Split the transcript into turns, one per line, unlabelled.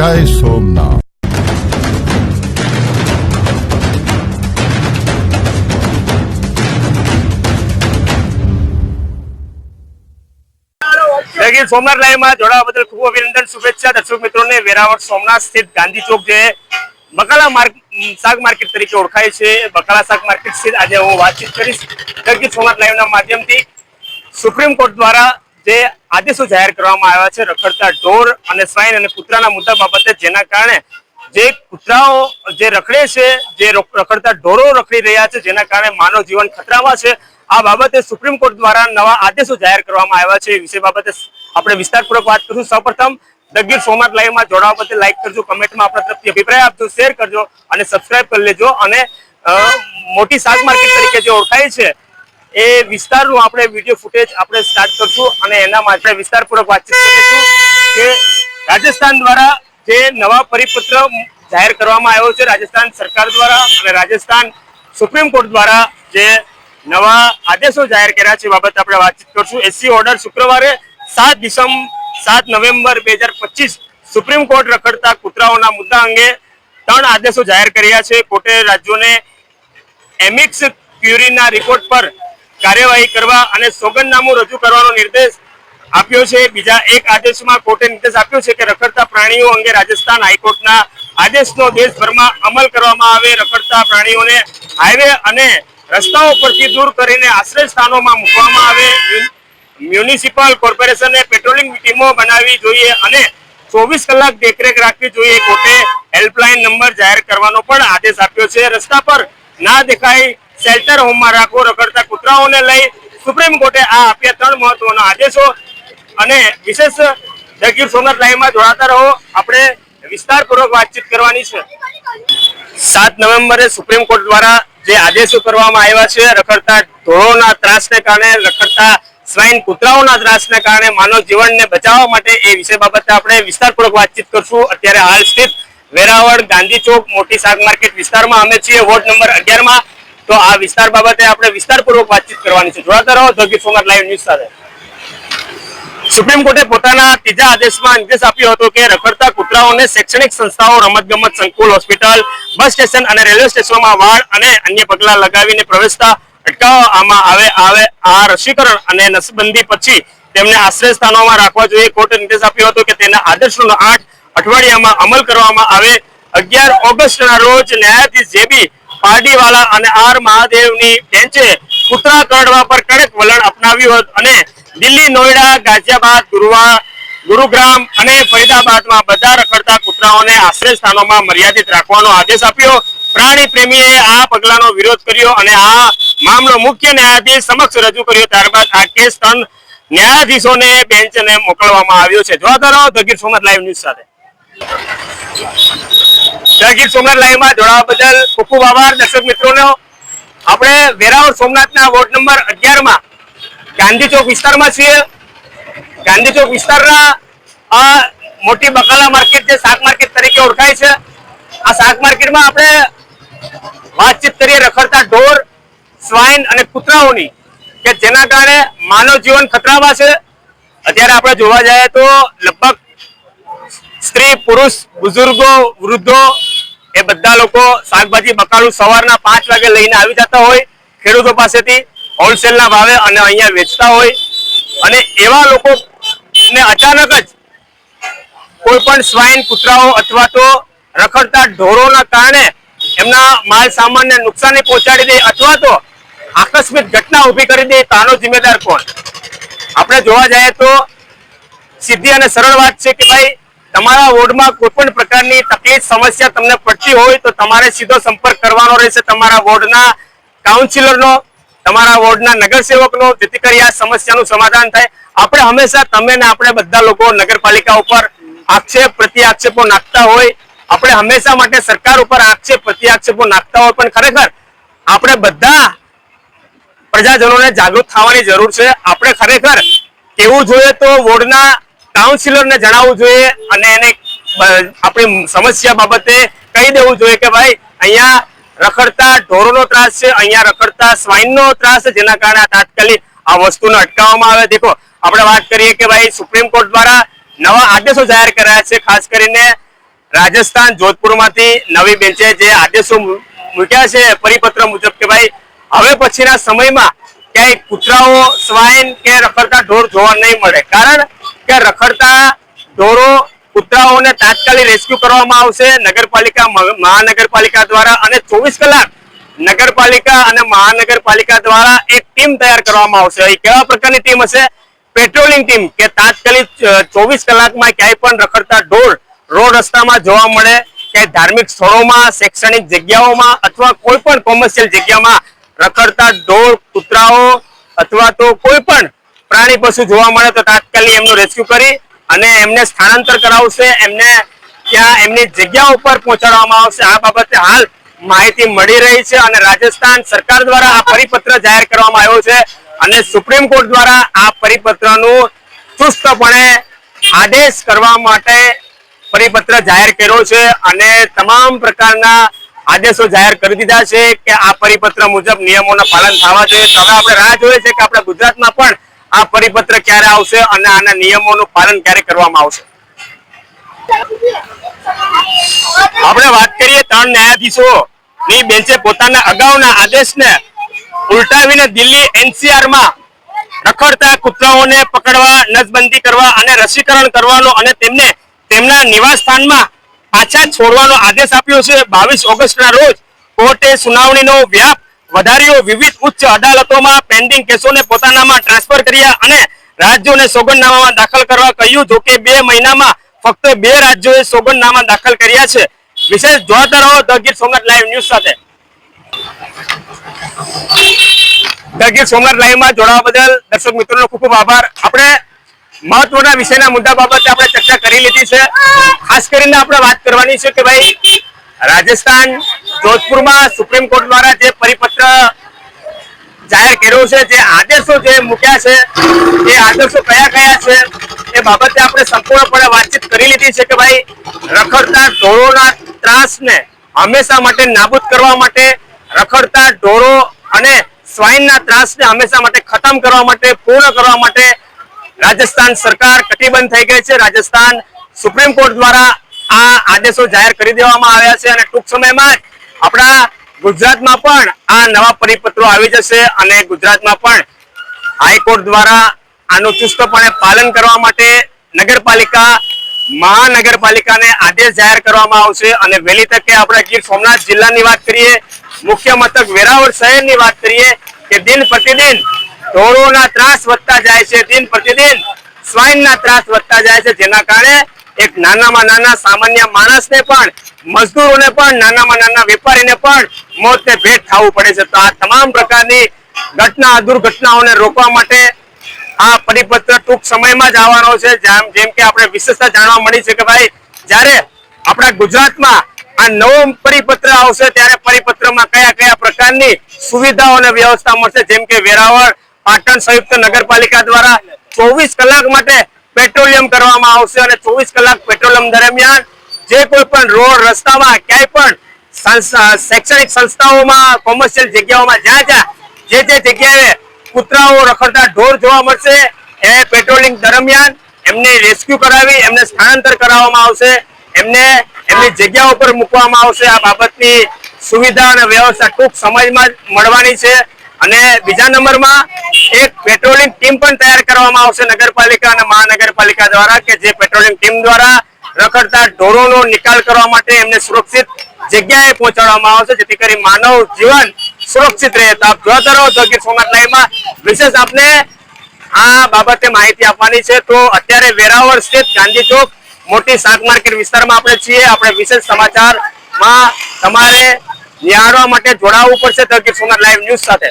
જય સોમનાથ
જય સોમનાથ લાઈવમાં જોડાવા બદલ ખૂબ અભિનંદન, શુભેચ્છા. દર્શક મિત્રોને વેરાવળ સોમનાથ સ્થિત ગાંધી ચોક જે બકાલા શાક માર્કેટ તરીકે ઓળખાય છે. બકાલા શાક માર્કેટ સ્થિત આજે હું વાતચીત કરીશ. જગીર સોમનાથ લાઈવના માધ્યમથી સુપ્રીમ કોર્ટ દ્વારા જે આદેશો જાહેર કરવામાં આવ્યા છે, રખડતા ઢોર અને સ્વાઈન અને કૂતરાના મુદ્દા બાબતે, જેના કારણે જે કૂતરાઓ જે રખડે છે, જે રખડતા ઢોરો રખડી રહ્યા છે, જેના કારણે માનવ જીવન ખતરામાં છે, આ બાબતે સુપ્રીમ કોર્ટ દ્વારા નવા આદેશો જાહેર કરવામાં આવ્યા છે. એ વિષય બાબતે આપણે વિસ્તારપૂર્વક વાત કરીશું સૌપ્રથમ દગીર ગીર સોમનાથ લાઈવમાં જોડાવા બદલ લાઈક કરજો, કમેન્ટમાં આપણા તરફથી અભિપ્રાય આપજો, શેર કરજો અને સબસ્ક્રાઇબ કરી લેજો અને મોટી શાક માર્કેટ તરીકે જે ઓળખાય છે એ વિસ્તારનું આપણે વીડિયો ફૂટેજ આપણે સ્ટાર્ટ કરશું અને એના માટે વિસ્તારપૂર્વક વાતચીત કરીશું કે રાજસ્થાન દ્વારા જે નવા પરિપત્ર જાહેર કરવામાં આવ્યો છે, રાજસ્થાન સરકાર દ્વારા અને રાજસ્થાન સુપ્રીમ કોર્ટ દ્વારા જે નવા આદેશો જાહેર કર્યા છે બાબતે આપણે વાતચીત કરશું. એસી ઓર્ડર શુક્રવારે સાત ડિસેમ્બર, સાત નવેમ્બર બે સુપ્રીમ કોર્ટ રખડતા કૂતરાઓના મુદ્દા અંગે ત્રણ આદેશો જાહેર કર્યા છે. કોર્ટે રાજ્યોને એમિક્સ ક્યુરીના રિપોર્ટ પર કાર્યવાહી કરવા અને સોગંદનામું રજૂ કરવાનો નિર્દેશ આપ્યો છે. બીજા એક આદેશમાં કોર્ટે નિર્દેશ આપ્યો છે કે રખડતા પ્રાણીઓ અંગે રાજસ્થાન હાઈકોર્ટના આદેશનો દેશભરમાં અમલ કરવામાં આવે. રખડતા પ્રાણીઓને હાઈવે અને રસ્તાઓ પરથી દૂર કરીને આશ્રય સ્થાનોમાં મૂકવામાં આવે. મ્યુન- મ્યુનિસિપલ કોર્પોરેશને પેટ્રોલિંગ ટીમો બનાવવી જોઈએ અને ચોવીસ કલાક દેખરેખ રાખવી જોઈએ. કોર્ટે હેલ્પલાઇન નંબર જાહેર કરવાનો પણ આદેશ આપ્યો છે. રસ્તા પર ના દેખાય શેલ્ટર હોમમાં રાખવો, રખડતા કૂતરાઓને લઈ સુપ્રીમ કોર્ટે આ આપ્યા ત્રણ મહત્વના આદેશો અને વિશેષ જગીર સોમનાથ લાઈવમાં જોડાતા રહો. આપણે વિસ્તારપૂર્વક વાતચીત કરવાની છે. સાત નવેમ્બરે સુપ્રીમ કોર્ટ દ્વારા જે આદેશો કરવામાં આવ્યા છે, રખડતા ઢોરોના ત્રાસને કારણે, રખડતા સ્વાઇન કૂતરાઓના ત્રાસને કારણે માનવ જીવનને બચાવવા માટે એ વિષય બાબતે આપણે વિસ્તારપૂર્વક વાતચીત કરશું. અત્યારે હાલ સ્થિત વેરાવળ ગાંધી ચોક મોટી શાક માર્કેટ વિસ્તારમાં અમે છીએ. વોર્ડ નંબર અગિયારમાં તો આ વિસ્તાર બાબતે આપણે વિસ્તારપૂર્વક વાતચીત કરવાની છે. જોડાતા રહો ધગી સોમનાથ લાઈવ ન્યૂઝ સાથે. સુપ્રીમ કોર્ટે પોતાના ત્રીજા આદેશમાં નિર્દેશ આપ્યો હતો કે રખડતા કૂતરાઓને શૈક્ષણિક સંસ્થાઓ રમતગમત સંકુલ, હોસ્પિટલ, બસ સ્ટેશન અને રેલવે સ્ટેશનોમાં વાળ અને અન્ય પગલાં લગાવીને પ્રવેશતા અટકાવવામાં આવે આવે આ રસીકરણ અને નસબંધી પછી તેમને આશ્રય સ્થાનોમાં રાખવા જોઈએ. કોર્ટે નિર્દેશ આપ્યો હતો કે તેના આદેશનો આઠ અઠવાડિયામાં અમલ કરવામાં આવે. અગિયાર ઓગસ્ટના રોજ ન્યાયાધીશ જેબી પારડીવાલા અને આર મહાદેવની બેન્ચે કૂતરા કરડવા પર કડક વલણ અપનાવ્યું હતું અને દિલ્હી, નોઈડા, ગાઝિયાબાદ, ગુરુવા, ગુરુગ્રામ અને ફરીદાબાદમાં બધા રખડતા કૂતરાઓને આશ્રય સ્થાનોમાં મર્યાદિત રાખવાનો આદેશ આપ્યો. પ્રાણી પ્રેમીએ આ પગલાનો વિરોધ કર્યો અને આ મામલો મુખ્ય ન્યાયાધીશ સમક્ષ રજૂ કર્યો. ત્યારબાદ આ કેસ ત્રણ ન્યાયાધીશોને બેન્ચને મોકલવામાં આવ્યો છે. જોવા રહો ધગીર સોમનાથ લાઈવ ન્યૂઝ સાથે. ધગીર સોમનાથ લાઈવમાં જોડાવા બદલ ખૂબ ખૂબ આભાર. દર્શક મિત્રોનો, આપણે વેરાવળ સોમનાથના વોર્ડ નંબર અગિયારમાં ગાંધી ચોક વિસ્તારમાં છીએ. ગાંધી ચોક વિસ્તારના આ મોટી બકાલા માર્કેટ જે શાક માર્કેટ તરીકે ઓળખાય છે, આ શાક માર્કેટમાં આપણે વાતચીત કરીએ રખડતા ઢોર સ્વાઇન અને કૂતરાઓની કે જેના કારણે માનવ જીવન ખતરામાં છે. અત્યારે આપણે જોવા જઈએ તો લગભગ સ્ત્રી, પુરુષ, બુઝુર્ગો, વૃદ્ધો, એ બધા લોકો શાકભાજી બકાળું સવારના પાંચ વાગે લઈને આવી જતા હોય ખેડૂતો પાસેથી, હોલસેલના ભાવે અને અહીંયા વેચતા હોય. અને એવા લોકો ને અચાનક જ કોઈ પણ સ્વાઇન કૂતરાઓ અથવા તો રખડતા ઢોરોના કારણે એમના માલ સામાનને નુકસાની પહોંચાડી દે અથવા તો આકસ્મિક ઘટના ઊભી કરી દે તો આનો જિમ્મેદાર કોણ? આપણે જોવા જઈએ તો સીધી અને સરળ વાત છે કે ભાઈ તમારા વોર્ડમાં કોઈ પણ પ્રકારની તકલીફ, સમસ્યા તમને પડતી હોય તો તમારે સીધો સંપર્ક કરવાનો રહેશે તમારા વોર્ડના કાઉન્સિલરનો તમારા વોર્ડના નગરસેવકનો, જેથી કરી આ સમસ્યાનું સમાધાન થાય. આપણે હંમેશા તમે ને આપણે બધા લોકો નગરપાલિકા ઉપર આક્ષેપ પ્રતિ આક્ષેપો નાખતા હોય. આપણે હંમેશા માટે સરકાર ઉપર આક્ષેપ પ્રતિ આક્ષેપો નાખતા હોય. પણ ખરેખર આપણે બધા પ્રજાજનોને જાગૃત થવાની જરૂર છે. આપણે ખરેખર કેવું જોઈએ તો વોર્ડના કાઉન્સિલરને જણાવવું જોઈએ અને એને આપણી સમસ્યા બાબતે કહી દેવું જોઈએ કે ભાઈ, અહીંયા રખડતા ઢોરોનો ત્રાસ છે, અહીંયા રખડતા સ્વાઇનનો ત્રાસ છે, જેના કારણે તાત્કાલિક આ વસ્તુને અટકાવવામાં આવે. દેખો, આપણે વાત કરીએ કે ભાઈ સુપ્રીમ કોર્ટ દ્વારા નવા આદેશો જાહેર કર્યા છે, ખાસ કરીને રાજસ્થાન જોધપુરમાંથી નવી બેન્ચે જે આદેશો મૂક્યા છે, પરિપત્ર મુજબ કે ભાઈ, હવે પછીના સમયમાં ક્યાંય કૂતરાઓ સ્વાઇન કે રખડતા ઢોર જોવા નહીં મળે. કારણ કે રખડતા ઢોરો કૂતરાઓને તાત્કાલિક રેસ્ક્યુ કરવામાં આવશે. નગરપાલિકા મહાનગરપાલિકા દ્વારા અને ચોવીસ કલાક નગરપાલિકા અને મહાનગરપાલિકા દ્વારા એક ટીમ તૈયાર કરવામાં આવશે. એ કેવા પ્રકારની ટીમ હશે? પેટ્રોલિંગ ટીમ કે તાત્કાલિક ચોવીસ કલાકમાં ક્યાંય પણ રખડતા ઢોર રોડ રસ્તામાં જોવા મળે. કે ધાર્મિક સ્થળોમાં, શૈક્ષણિક જગ્યાઓમાં અથવા કોઈ પણ કોમર્શિયલ જગ્યામાં રખડતા ઢોર, કૂતરાઓ અથવા તો કોઈ પણ પ્રાણી પશુ જોવા મળે તો તાત્કાલિક એમનું રેસ્ક્યુ કરી અને એમને સ્થળાંતર કરાવશે. એમને ત્યાં એમની જગ્યા ઉપર પહોંચાડવામાં આવશે. આ બાબતે હાલ માહિતી મળી રહી છે અને રાજસ્થાન સરકાર દ્વારા આ પરિપત્ર જાહેર કરવામાં આવ્યો છે અને સુપ્રીમ કોર્ટ દ્વારા આ પરિપત્રનું ચુસ્તપણે આદેશ કરવા માટે પરિપત્ર જાહેર કર્યો છે અને તમામ પ્રકારના આદેશો જાહેર કરી દીધા છે કે આ પરિપત્ર મુજબ નિયમોના પાલન થવા જોઈએ. હવે આપણે રાહ જોઈએ છે કે આપણા ગુજરાતમાં પણ આ પરિપત્ર ક્યારે આવશે અને આના નિયમોનું પાલન ક્યારે કરવામાં આવશે? આપણે વાત કરીએ ત્રણ ન્યાયાધીશો. ની બેન્ચે પોતાના અગાઉના આદેશને ઉલટાવીને દિલ્હી એનસીઆરમાં રખડતા કૂતરાઓને પકડવા, નસબંધી કરવા અને રસીકરણ કરવાનો અને તેમને તેમના નિવાસ સ્થાનમાં પાછા છોડવાનો આદેશ આપ્યો છે. બાવીસ ઓગસ્ટના રોજ કોર્ટે સુનાવણીનો વ્યાપ વધાર્યો વિવિધ ઉચ્ચ અદાલતોમાં પેન્ડિંગ કેસોને પોતાનામાં ટ્રાન્સફર કર્યા અને રાજ્યોને સોગંદનામામાં દાખલ કરવા કહ્યું, જો કે બે મહિનામાં ફક્ત બે રાજ્યોએ સોગંદનામા દાખલ કર્યા છે. વિશેષ જોતા રહો ધ સોમનાથ લાઈવ ન્યૂઝ સાથે. ધ ગીર સોમનાથ લાઈવમાં જોડાવા બદલ દર્શક મિત્રોનો ખૂબ ખૂબ આભાર. આપણે મહત્વના વિષયના મુદ્દા બાબતે આપણે ચર્ચા કરી લીધી છે. ખાસ કરીને આપણે વાત કરવાની છે કે ભાઈ રાજસ્થાન જોધપુરમાં સુપ્રીમ કોર્ટ દ્વારા જે પરિપત્ર જાહેર કર્યો છે, જે આદેશો જે મૂક્યા છે, એ આદેશો કયા કયા છે, એ બાબતે આપણે સંપૂર્ણપણે વાતચીત કરી લીધી છે કે ભાઈ, રખડતા ઢોરોના ત્રાસને હંમેશા માટે નાબૂદ કરવા માટે, રખડતા ઢોરો અને સ્વાઇનના ત્રાસને હંમેશા માટે ખતમ કરવા માટે, પૂર્ણ કરવા માટે રાજસ્થાન સરકાર કટિબદ્ધ થઈ ગઈ છે. રાજસ્થાન સુપ્રીમ કોર્ટ દ્વારા આ આદેશો જાહેર કરી દેવામાં આવ્યા છે અને ટૂંક સમયમાં આપણા ગુજરાતમાં પણ આ નવા પરિપત્રો આવી જશે અને ગુજરાતમાં પણ હાઈકોર્ટ દ્વારા આનું ચુસ્તપણે પાલન કરવા માટે નગરપાલિકા, મહાનગરપાલિકાને આદેશ જાહેર કરવામાં આવશે. અને વહેલી તકે આપણે ગીર સોમનાથ જિલ્લાની વાત કરીએ, મુખ્ય મથક વેરાવળ શહેરની વાત કરીએ, કે દિન પ્રતિદિન ઢોરોના ત્રાસ વધતા જાય છે, દિન પ્રતિદિન સ્વાઇનના ત્રાસ વધતા જાય છે, જેના કારણે એક નાનામાં નાના સામાન્ય માણસને પણ, મજદૂરોને પણ, નાનામાં નાના વેપારીને પણ મોતને ભેટ થવું પડે છે. તો આ તમામ પ્રકારની ઘટના, દુર્ઘટનાઓને રોકવા માટે આ પરિપત્ર ટૂંક સમયમાં જ આવવાનો છે. જેમ કે આપણે વિશેષતા જાણવા મળી છે કે ભાઈ, જ્યારે આપણા ગુજરાતમાં આ નવો પરિપત્ર આવશે, ત્યારે પરિપત્રમાં કયા કયા પ્રકારની સુવિધાઓ અને વ્યવસ્થા મળશે? જેમ કે વેરાવળ, પાટણ સંયુક્ત નગરપાલિકા દ્વારા ચોવીસ કલાક માટે પેટ્રોલિયમ કરવામાં આવશે અને ચોવીસ કલાક પેટ્રોલિયમ દરમિયાન જે કોઈ પણ રોડ, રસ્તામાં, ક્યાંય પણ શૈક્ષણિક સંસ્થાઓમાં કોમર્શિયલ જગ્યાઓમાં જ્યાં જ્યાં જે જે જગ્યાએ કૂતરાઓ રખડતા ઢોર જોવા મળશે, એ પેટ્રોલિંગ દરમિયાન એમને રેસ્ક્યુ કરાવી, એમને સ્થળાંતર કરાવવામાં આવશે, એમને એમની જગ્યા ઉપર મૂકવામાં આવશે. આ બાબતની સુવિધા અને વ્યવસ્થા ટૂંક સમયમાં મળવાની છે. અને બીજા નંબરમાં એક પેટ્રોલિંગ ટીમ પણ તૈયાર કરવામાં આવશે નગરપાલિકા અને મહાનગરપાલિકા દ્વારા કે જે પેટ્રોલિંગ ટીમ દ્વારા રખડતા ઢોરોનો નિકાલ કરવા માટે એમને સુરક્ષિત જગ્યાએ પહોંચાડવામાં આવશે. જેથી કરી માનવ જીવન સુરક્ષિત રહે. તો આપ જોતા રહો તો ગીર સોમનાથ લાઈવમાં વિશેષ આપને આ બાબતે માહિતી આપવાની છે. તો અત્યારે વેરાવળ સ્થિત ગાંધી ચોક મોટી શાક માર્કેટ વિસ્તારમાં આપણે છીએ. આપણે વિશેષ સમાચારમાં તમારે નિહાળવા માટે જોડાવવું પડશે. તો ગીર સોમનાથ લાઈવ ન્યૂઝ સાથે.